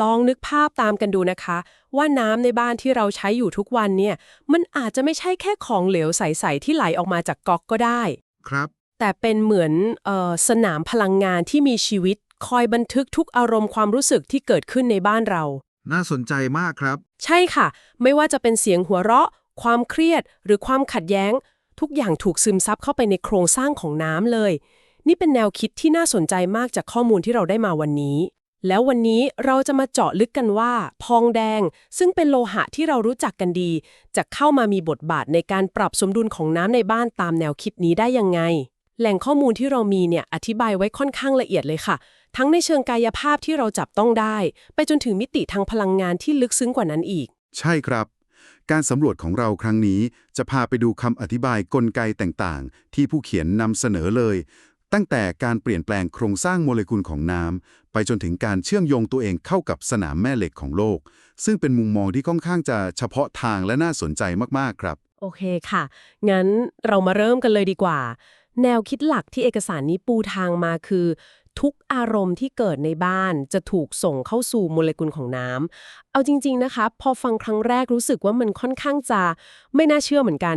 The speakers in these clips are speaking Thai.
ลองนึกภาพตามกันดูนะคะ ว่าน้ำในบ้านที่เราใช้อยู่ทุกวันเนี่ย มันอาจจะไม่ใช่แค่ของเหลวใส ๆ ที่ไหลออกมาจากก๊อกก็ได้ ครับ แต่เป็นเหมือนเออสนามพลังงานที่มีชีวิต คอยบันทึกทุกอารมณ์ความรู้สึกที่เกิดขึ้นในบ้านเรา น่าสนใจมากครับ ใช่ค่ะ ไม่ว่าจะเป็นเสียงหัวเราะ ความเครียด หรือความขัดแย้ง ทุกอย่างถูกซึมซับเข้าไปในโครงสร้างของน้ำเลย นี่เป็นแนวคิดที่น่าสนใจมากจากข้อมูลที่เราได้มาวันนี้ แล้ววันนี้เราจะมาเจาะลึกกันว่าทองแดง ซึ่งเป็นโลหะที่เรารู้จักกันดี จะเข้ามามีบทบาทในการปรับสมดุลของน้ำในบ้านตามแนวคิดนี้ได้ยังไง แหล่งข้อมูลที่เรามีเนี่ยอธิบายไว้ค่อนข้างละเอียดเลยค่ะ ทั้งในเชิงกายภาพที่เราจับต้องได้ ไปจนถึงมิติทางพลังงานที่ลึกซึ้งกว่านั้นอีก ใช่ครับ การสำรวจของเราครั้งนี้จะพาไปดูคำอธิบายกลไกต่างๆ ที่ผู้เขียนนำเสนอเลย ตั้งแต่การเปลี่ยนแปลงโครงสร้างโมเลกุลของน้ำ ไปจนถึงการเชื่อมโยงตัวเองเข้ากับสนามแม่เหล็กของโลก ซึ่งเป็นมุมมองที่ค่อนข้างจะเฉพาะทางและน่าสนใจมาก ๆ ครับ โอเคค่ะ งั้นเรามาเริ่มกันเลยดีกว่า แนวคิดหลักที่เอกสารนี้ปูทางมาคือ ทุกอารมณ์ที่เกิดในบ้านจะถูกส่งเข้าสู่โมเลกุลของน้ำ เอาจริง ๆ นะคะ พอฟังครั้งแรกรู้สึกว่ามันค่อนข้างจะไม่น่าเชื่อเหมือนกัน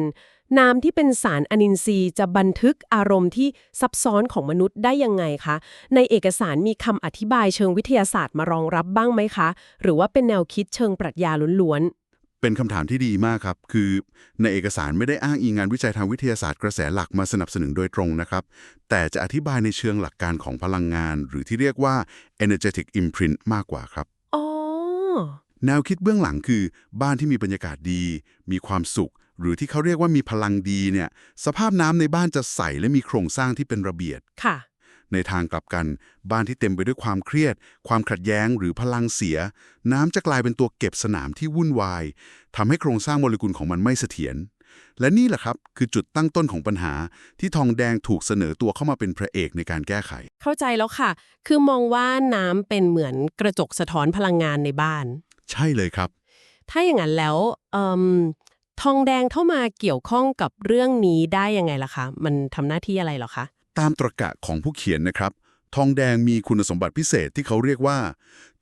น้ำที่เป็นสารอนินทรีย์จะบันทึกอารมณ์ที่ซับซ้อนของมนุษย์ได้ยังไงคะ ในเอกสารมีคำอธิบายเชิงวิทยาศาสตร์มารองรับบ้างไหมคะ หรือว่าเป็นแนวคิดเชิงปรัชญาล้วนๆเป็นคำถามที่ดีมากครับ คือในเอกสารไม่ได้อ้างอิงงานวิจัยทางวิทยาศาสตร์กระแสหลักมาสนับสนุนโดยตรงนะครับ แต่จะอธิบายในเชิงหลักการของพลังงาน หรือที่เรียกว่า energetic imprint มากกว่าครับ อ๋อ แนวคิดเบื้องหลังคือ บ้านที่มีบรรยากาศดี มีความสุข หรือที่เขาเรียกว่ามีพลังดีเนี่ยสภาพน้ำในบ้านจะใสและมีโครงสร้างที่เป็นระเบียบค่ะ ในทางกลับกัน บ้านที่เต็มไปด้วยความเครียด ความขัดแย้งหรือพลังเสีย น้ำจะกลายเป็นตัวเก็บสนามที่วุ่นวายทำให้โครงสร้างโมเลกุลของมันไม่เสถียรและนี่แหละครับ คือจุดตั้งต้นของปัญหาที่ทองแดงถูกเสนอตัวเข้ามาเป็นพระเอกในการแก้ไข เข้าใจแล้วค่ะ คือมองว่าน้ำเป็นเหมือนกระจกสะท้อนพลังงานในบ้าน ใช่เลยครับ ถ้าอย่างนั้นแล้วเอิ่ม ทองแดงเข้ามาเกี่ยวข้องกับเรื่องนี้ได้ยังไงล่ะคะ มันทำหน้าที่อะไรเหรอคะ ตามตรรกะของผู้เขียนนะครับ ทองแดงมีคุณสมบัติพิเศษที่เขาเรียกว่า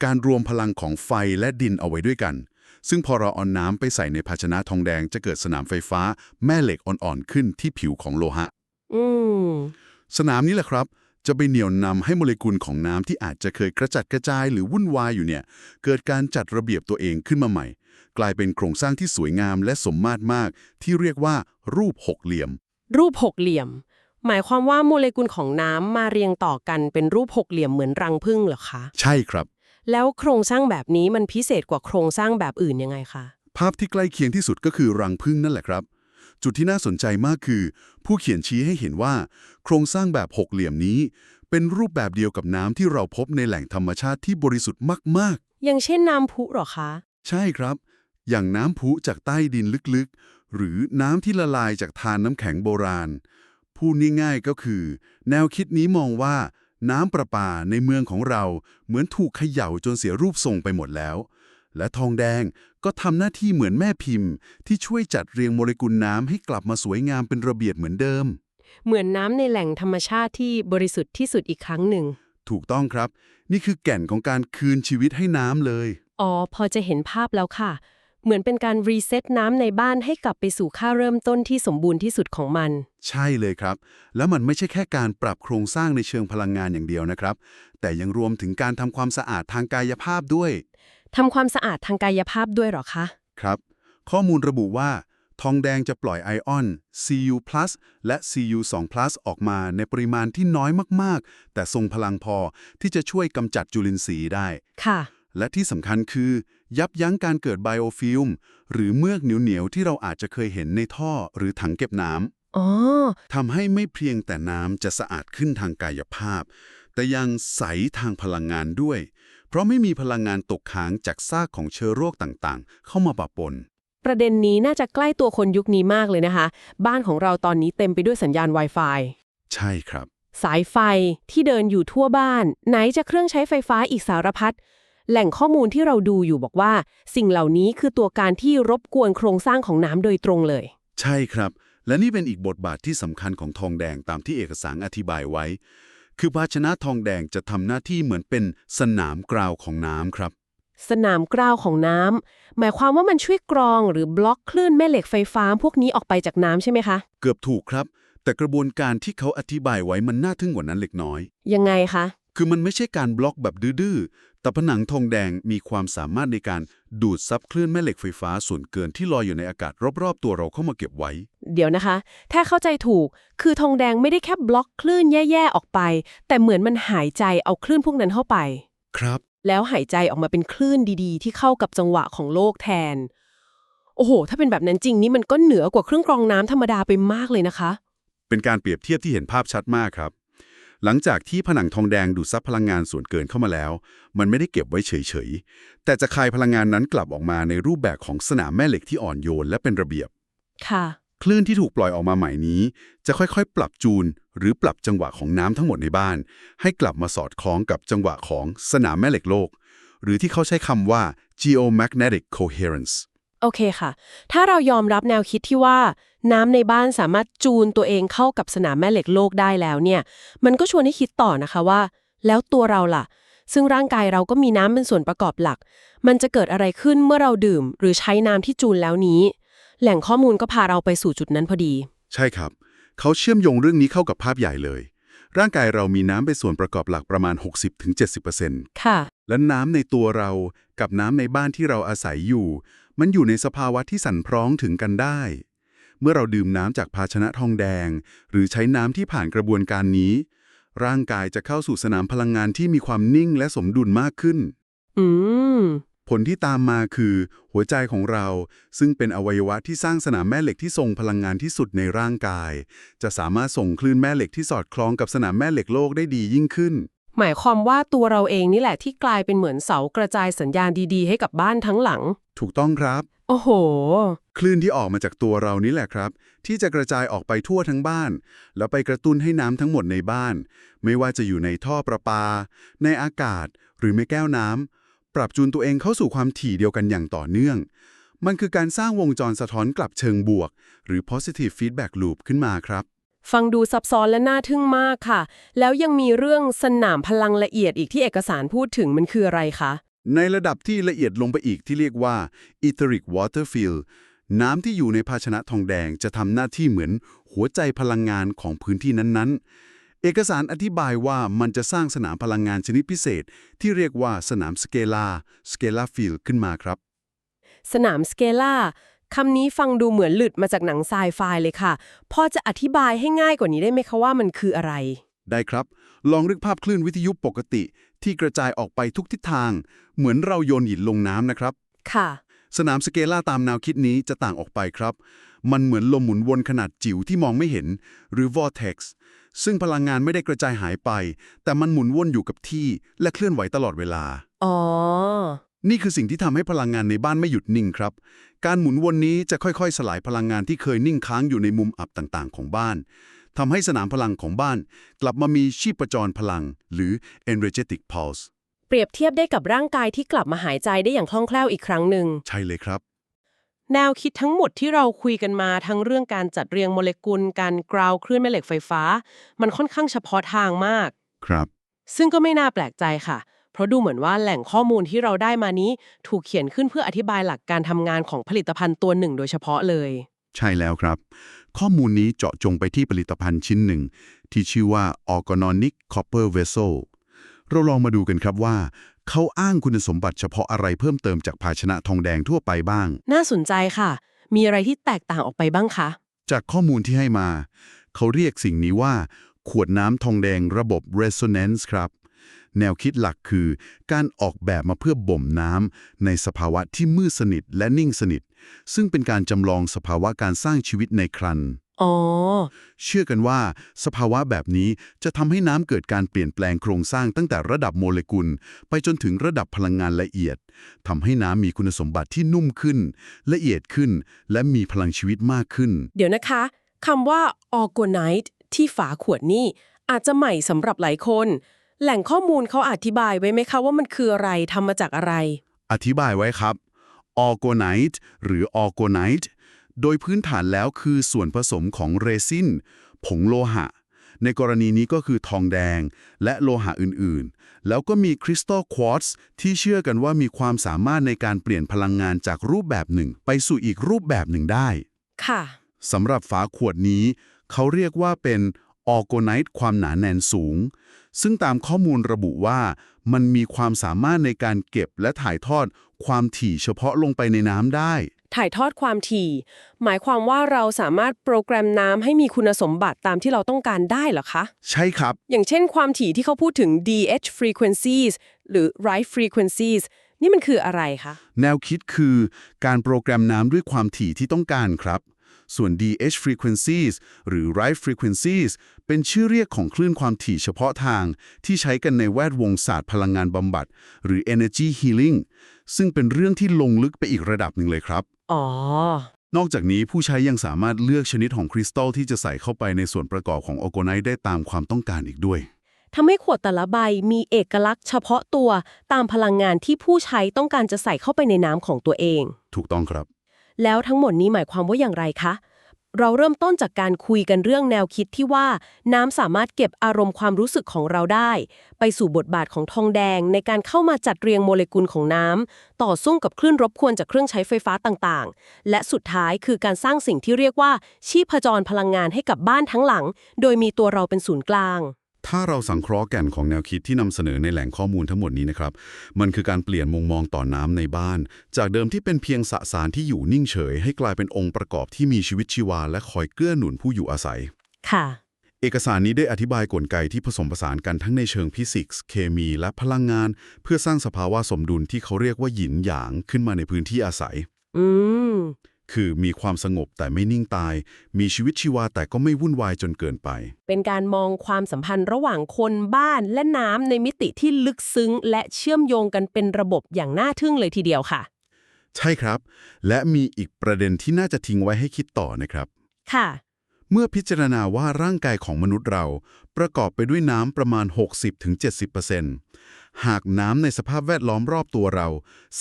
การรวมพลังของไฟและดินเอาไว้ด้วยกัน ซึ่งพอเราเอาน้ำไปใส่ในภาชนะทองแดงจะเกิดสนามไฟฟ้าแม่เหล็กอ่อนๆขึ้นที่ผิวของโลหะ อืม สนามนี้แหละครับ จะไปเหนี่ยวนำให้โมเลกุลของน้ำที่อาจจะเคยกระจัดกระจายหรือวุ่นวายอยู่เนี่ย เกิดการจัดระเบียบตัวเองขึ้นมาใหม่ กลายเป็นโครงสร้างที่สวยงามและสมมาตรมาก ที่เรียกว่า รูปหกเหลี่ยม รูปหกเหลี่ยม หมายความว่าโมเลกุลของน้ำมาเรียงต่อกันเป็นรูปหกเหลี่ยมเหมือนรังผึ้งเหรอคะ ใช่ครับ แล้วโครงสร้างแบบนี้มันพิเศษกว่าโครงสร้างแบบอื่นยังไงคะ ภาพที่ใกล้เคียงที่สุดก็คือรังผึ้งนั่นแหละครับ จุดที่น่าสนใจมากคือ ผู้เขียนชี้ให้เห็นว่า โครงสร้างแบบหกเหลี่ยมนี้ เป็นรูปแบบเดียวกับน้ำที่เราพบในแหล่งธรรมชาติที่บริสุทธิ์มากอย่างเช่นน้ำพุเหรอคะๆใช่ครับ อย่างน้ำพุจากใต้ดินลึกๆ หรือน้ำที่ละลายจากทานน้ำแข็งโบราณ พูดง่ายๆก็คือ แนวคิดนี้มองว่า น้ำประปาในเมืองของเราเหมือนถูกเขย่าจนเสียรูปทรงไปหมดแล้ว และทองแดงก็ทำหน้าที่เหมือนแม่พิมพ์ ที่ช่วยจัดเรียงโมเลกุลน้ำให้กลับมาสวยงามเป็นระเบียบเหมือนเดิม เหมือนน้ำในแหล่งธรรมชาติที่บริสุทธิ์ที่สุดอีกครั้งหนึ่ง ถูกต้องครับ นี่คือแก่นของการคืนชีวิตให้น้ำเลย อ๋อ พอจะเห็นภาพแล้วค่ะ เหมือนเป็นการรีเซ็ตน้ำในบ้านให้กลับไปสู่ค่าเริ่มต้นที่สมบูรณ์ที่สุดของมัน ใช่เลยครับ แล้วมันไม่ใช่แค่การปรับโครงสร้างในเชิงพลังงานอย่างเดียวนะครับ แต่ยังรวมถึงการทำความสะอาดทางกายภาพด้วยทำความสะอาดทางกายภาพด้วยเหรอคะ ครับ ข้อมูลระบุว่า ทองแดงจะปล่อยไอออน Cu+ และ Cu2+ ออกมาในปริมาณที่น้อยมากๆ แต่ทรงพลังพอที่จะช่วยกำจัดจุลินทรีย์ได้ ค่ะ และที่สำคัญคือ ยับยั้งการเกิดไบโอฟิล์มหรือเมือกเหนียวๆที่เราอาจจะเคยเห็นในท่อหรือถังเก็บน้ำอ๋อทำให้ไม่เพียงแต่น้ำจะสะอาดขึ้นทางกายภาพ แต่ยังใสทางพลังงานด้วย เพราะไม่มีพลังงานตกค้างจากซากของเชื้อโรคต่างๆ เข้ามาปะปนประเด็นนี้น่าจะใกล้ตัวคนยุคนี้มากเลยนะคะ บ้านของเราตอนนี้เต็มไปด้วยสัญญาณ Wi-Fi ใช่ครับ สายไฟที่เดินอยู่ทั่วบ้าน ไหนจะเครื่องใช้ไฟฟ้าอีกสารพัด แหล่งข้อมูลที่เราดูอยู่บอกว่า สิ่งเหล่านี้คือตัวการที่รบกวนโครงสร้างของน้ำโดยตรงเลย ใช่ครับ และนี่เป็นอีกบทบาทที่สำคัญของทองแดงตามที่เอกสารอธิบายไว้ คือภาชนะทองแดงจะทำหน้าที่เหมือนเป็นสนามกราวของน้ำครับสนามกราวของน้ำ หมายความว่ามันช่วยกรองหรือบล็อกคลื่นแม่เหล็กไฟฟ้าพวกนี้ออกไปจากน้ำใช่ไหมคะ เกือบถูกครับ แต่กระบวนการที่เขาอธิบายไว้มันน่าทึ่งกว่านั้นเล็กน้อย ยังไงคะ คือมันไม่ใช่การบล็อกแบบดื้อๆ แต่ผนังทองแดงมีความสามารถในการดูดซับคลื่นแม่เหล็กไฟฟ้าส่วนเกินที่ลอยอยู่ในอากาศรอบๆ ตัวเราเข้ามาเก็บไว้ เดี๋ยวนะคะ ถ้าเข้าใจถูก คือทองแดงไม่ได้แค่บล็อกคลื่นแย่ๆออกไป แต่เหมือนมันหายใจเอาคลื่นพวกนั้นเข้าไป ครับ แล้วหายใจออกมาเป็นคลื่นดีๆ ที่เข้ากับจังหวะของโลกแทน โอ้โห ถ้าเป็นแบบนั้นจริงนี่มันก็เหนือกว่าเครื่องกรองน้ำธรรมดาไปมากเลยนะคะ เป็นการเปรียบเทียบที่เห็นภาพชัดมากครับ หลังจากที่ผนังทองแดงดูดซับพลังงานส่วนเกินเข้ามาแล้ว มันไม่ได้เก็บไว้เฉยๆ แต่จะคายพลังงานนั้นกลับออกมาในรูปแบบของสนามแม่เหล็กที่อ่อนโยนและเป็นระเบียบ ค่ะ คลื่นที่ถูกปล่อยออกมาใหม่นี้ จะค่อยๆ ปรับจูน หรือปรับจังหวะของน้ำทั้งหมดในบ้าน ให้กลับมาสอดคล้องกับจังหวะของสนามแม่เหล็กโลก หรือที่เขาใช้คำว่า geomagnetic coherence โอเคค่ะ ถ้าเรายอมรับแนวคิดที่ว่า น้ำในบ้านสามารถจูนตัวเองเข้ากับสนามแม่เหล็กโลกได้แล้วเนี่ย มันก็ชวนให้คิดต่อนะคะว่า แล้วตัวเราล่ะ ซึ่งร่างกายเราก็มีน้ำเป็นส่วนประกอบหลัก มันจะเกิดอะไรขึ้นเมื่อเราดื่ม หรือใช้น้ำที่จูนแล้วนี้ แหล่งข้อมูลก็พาเราไปสู่จุดนั้นพอดี ใช่ครับ เขาเชื่อมโยงเรื่องนี้เข้ากับภาพใหญ่เลย ร่างกายเรามีน้ำเป็นส่วนประกอบหลักประมาณ 60-70%ค่ะ และน้ำในตัวเรากับน้ำในบ้านที่เราอาศัยอยู่ มันอยู่ในสภาวะที่สั่นพร้องถึงกันได้ เมื่อเราดื่มน้ำจากภาชนะทองแดง หรือใช้น้ำที่ผ่านกระบวนการนี้ ร่างกายจะเข้าสู่สนามพลังงานที่มีความนิ่งและสมดุลมากขึ้น อืม ผลที่ตามมาคือ หัวใจของเราซึ่งเป็นอวัยวะที่สร้างสนามแม่เหล็กที่ทรงพลังงานที่สุดในร่างกาย จะสามารถส่งคลื่นแม่เหล็กที่สอดคล้องกับสนามแม่เหล็กโลกได้ดียิ่งขึ้น หมายความว่าตัวเราเองนี่แหละที่กลายเป็นเหมือนเสากระจายสัญญาณดีๆ ให้กับบ้านทั้งหลัง ถูกต้องครับ โอ้โห คลื่นที่ออกมาจากตัวเรานี่แหละครับ ที่จะกระจายออกไปทั่วทั้งบ้าน แล้วไปกระตุ้นให้น้ำทั้งหมดในบ้าน ไม่ว่าจะอยู่ในท่อประปา ในอากาศ หรือในแก้วน้ำปรับจูนตัวเองเข้าสู่ความถี่เดียวกันอย่างต่อเนื่อง มันคือการสร้างวงจรสะท้อนกลับเชิงบวก หรือ positive feedback loop ขึ้นมาครับ ฟังดูซับซ้อนและน่าทึ่งมากค่ะ แล้วยังมีเรื่องสนามพลังละเอียดอีกที่เอกสารพูดถึงมันคืออะไรคะ ในระดับที่ละเอียดลงไปอีกที่เรียกว่า etheric water field น้ำที่อยู่ในภาชนะทองแดงจะทำหน้าที่เหมือนหัวใจพลังงานของพื้นที่นั้นๆ เอกสารอธิบายว่ามันจะสร้างสนามพลังงานชนิดพิเศษ ที่เรียกว่าสนามสเกลาสเกลาฟิลขึ้นมาครับ สนามสเกล่าคำนี้ฟังดูเหมือนหลุดมาจากหนังไซไฟเลยค่ะ พอจะอธิบายให้ง่ายกว่านี้ได้ไหมคะว่ามันคืออะไร ได้ครับ ลองนึกภาพคลื่นวิทยุปกติ ที่กระจายออกไปทุกทิศทาง เหมือนเราโยนหินลงน้ำนะครับ ค่ะ สนามสเกลาตามแนวคิดนี้จะต่างออกไปครับ มันเหมือนลมหมุนวนขนาดจิ๋วที่มองไม่เห็น หรือ vortex ซึ่งพลังงานไม่ได้กระจายหายไป แต่มันหมุนวนอยู่กับที่และเคลื่อนไหวตลอดเวลา อ๋อ นี่คือสิ่งที่ทำให้พลังงานในบ้านไม่หยุดนิ่งครับ การหมุนวนนี้จะค่อยๆ สลายพลังงานที่เคยนิ่งค้างอยู่ในมุมอับต่างๆ ของบ้าน ทำให้สนามพลังของบ้าน กลับมามีชีพจรพลัง หรือ energetic pulse เปรียบเทียบได้กับร่างกายที่กลับมาหายใจได้อย่างคล่องแคล่วอีกครั้งหนึ่ง ใช่เลยครับ แนวคิดทั้งหมดที่เราคุยกันมาทั้งเรื่องการจัดเรียงโมเลกุล การกราวคลื่นแม่เหล็กไฟฟ้า มันค่อนข้างเฉพาะทางมาก ครับ ซึ่งก็ไม่น่าแปลกใจค่ะ เพราะดูเหมือนว่าแหล่งข้อมูลที่เราได้มานี้ ถูกเขียนขึ้นเพื่ออธิบายหลักการทำงานของผลิตภัณฑ์ตัวหนึ่งโดยเฉพาะเลย ใช่แล้วครับ ข้อมูลนี้เจาะจงไปที่ผลิตภัณฑ์ชิ้นหนึ่ง ที่ชื่อว่า Organonic Copper Vessel เราลองมาดูกันครับว่า เขาอ้างคุณสมบัติเฉพาะอะไรเพิ่มเติมจากภาชนะทองแดงทั่วไปบ้าง น่าสนใจค่ะ มีอะไรที่แตกต่างออกไปบ้างคะ จากข้อมูลที่ให้มา เขาเรียกสิ่งนี้ว่า ขวดน้ำทองแดงระบบ resonance ครับ แนวคิดหลักคือ การออกแบบมาเพื่อบ่มน้ำในสภาวะที่มืดสนิทและนิ่งสนิท ซึ่งเป็นการจำลองสภาวะการสร้างชีวิตในครันอ๋อ เชื่อกันว่า สภาวะแบบนี้จะทำให้น้ำเกิดการเปลี่ยนแปลงโครงสร้างตั้งแต่ระดับโมเลกุล ไปจนถึงระดับพลังงานละเอียดทำให้น้ำมีคุณสมบัติที่นุ่มขึ้น ละเอียดขึ้น และมีพลังชีวิตมากขึ้น เดี๋ยวนะคะคำว่า orgonite ที่ฝาขวดนี่อาจจะใหม่สำหรับหลายคน แหล่งข้อมูลเขาอธิบายไว้ไหมคะว่ามันคืออะไรทำมาจากอะไร อธิบายไว้ครับ ออร์โกไนต์หรือออร์โกไนต์โดยพื้นฐานแล้วคือส่วนผสมของเรซินผงโลหะ ในกรณีนี้ก็คือทองแดงและโลหะอื่นๆ แล้วก็มีคริสตัลควอตซ์ที่เชื่อกันว่ามีความสามารถในการเปลี่ยนพลังงานจากรูปแบบหนึ่ง ไปสู่อีกรูปแบบหนึ่งได้ ค่ะสำหรับฝาขวดนี้ เขาเรียกว่าเป็นออโกไนต์ความหนาแน่นสูง ซึ่งตามข้อมูลระบุว่า มันมีความสามารถในการเก็บและถ่ายทอดความถี่เฉพาะลงไปในน้ำได้ ถ่ายทอดความถี่ หมายความว่าเราสามารถโปรแกรมน้ำให้มีคุณสมบัติตามที่เราต้องการได้เหรอคะ ใช่ครับ อย่างเช่นความถี่ที่เขาพูดถึง DH frequencies หรือ write frequencies นี่มันคืออะไรคะ แนวคิดคือการโปรแกรมน้ำด้วยความถี่ที่ต้องการครับ ส่วน DH frequencies หรือ write frequencies เป็นชื่อเรียกของคลื่นความถี่เฉพาะทาง ที่ใช้กันในแวดวงศาสตร์พลังงานบำบัด หรือ energy healing ซึ่งเป็นเรื่องที่ลงลึกไปอีกระดับหนึ่งเลยครับ อ๋อ นอกจากนี้ผู้ใช้ยังสามารถเลือกชนิดของคริสตัลที่จะใส่เข้าไปในส่วนประกอบของโอโกไนต์ได้ตามความต้องการอีกด้วยทำให้ขวดแต่ละใบมีเอกลักษณ์เฉพาะตัวตามพลังงานที่ผู้ใช้ต้องการจะใส่เข้าไปในน้ำของตัวเอง ถูกต้องครับ แล้วทั้งหมดนี้หมายความว่าอย่างไรคะ เราเริ่มต้นจากการคุยกันเรื่องแนวคิดที่ว่า น้ำสามารถเก็บอารมณ์ความรู้สึกของเราได้ ไปสู่บทบาทของทองแดง ในการเข้ามาจัดเรียงโมเลกุลของน้ำต่อสู้กับคลื่นรบกวนจากเครื่องใช้ไฟฟ้าต่างๆ และสุดท้ายคือการสร้างสิ่งที่เรียกว่า ชีพจรพลังงานให้กับบ้านทั้งหลัง โดยมีตัวเราเป็นศูนย์กลาง ถ้าเราสังเคราะห์แก่นของแนวคิดที่นำเสนอในแหล่งข้อมูลทั้งหมดนี้นะครับ มันคือการเปลี่ยนมุมมองต่อน้ำในบ้าน จากเดิมที่เป็นเพียงสสารที่อยู่นิ่งเฉย ให้กลายเป็นองค์ประกอบที่มีชีวิตชีวา และคอยเกื้อหนุนผู้อยู่อาศัย ค่ะ เอกสารนี้ได้อธิบายกลไกที่ผสมผสานกันทั้งในเชิงฟิสิกส์ เคมี และพลังงาน เพื่อสร้างสภาวะสมดุลที่เขาเรียกว่าหยินหยางขึ้นมาในพื้นที่อาศัย อืม คือมีความสงบแต่ไม่นิ่งตาย มีชีวิตชีวาแต่ก็ไม่วุ่นวายจนเกินไป เป็นการมองความสัมพันธ์ระหว่างคนบ้านและน้ำในมิติที่ลึกซึ้ง และเชื่อมโยงกันเป็นระบบอย่างน่าทึ่งเลยทีเดียวค่ะ ใช่ครับ และมีอีกประเด็นที่น่าจะทิ้งไว้ให้คิดต่อนะครับ ค่ะ เมื่อพิจารณาว่าร่างกายของมนุษย์เรา ประกอบไปด้วยน้ำประมาณ 60-70% หากน้ำในสภาพแวดล้อมรอบตัวเรา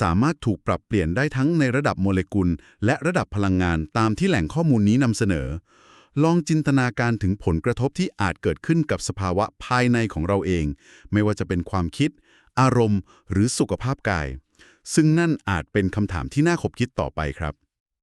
สามารถถูกปรับเปลี่ยนได้ทั้งในระดับโมเลกุล และระดับพลังงานตามที่แหล่งข้อมูลนี้นำเสนอ ลองจินตนาการถึงผลกระทบที่อาจเกิดขึ้นกับสภาวะภายในของเราเอง ไม่ว่าจะเป็นความคิด อารมณ์ หรือสุขภาพกาย ซึ่งนั่นอาจเป็นคำถามที่น่าขบคิดต่อไปครับ